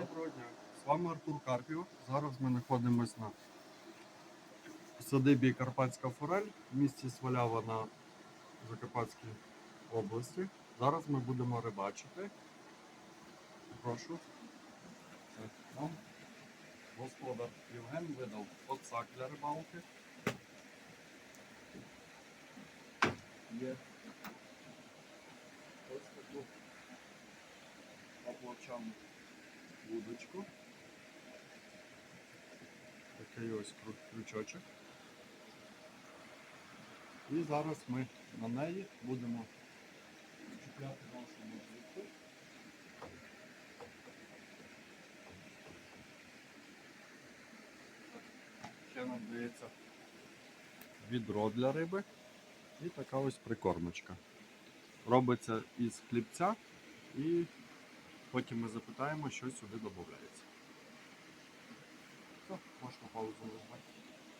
Доброго дня. З вами Артур Карпів. Зараз ми знаходимося на садибі Карпатська форель в місті Свалява на Закарпатській області. Зараз ми будемо рибачити. Прошу. Господар Євген видав подсак для рибалки. Є ось таку оплачану вудочку. Такий ось крючочок. І зараз ми на неї будемо чіпляти нашу мотузку. Ще нам дається відро для риби і така ось прикормочка. Робиться із хлібця і Потім ми запитаємо, що сюди додається. Можна паузу.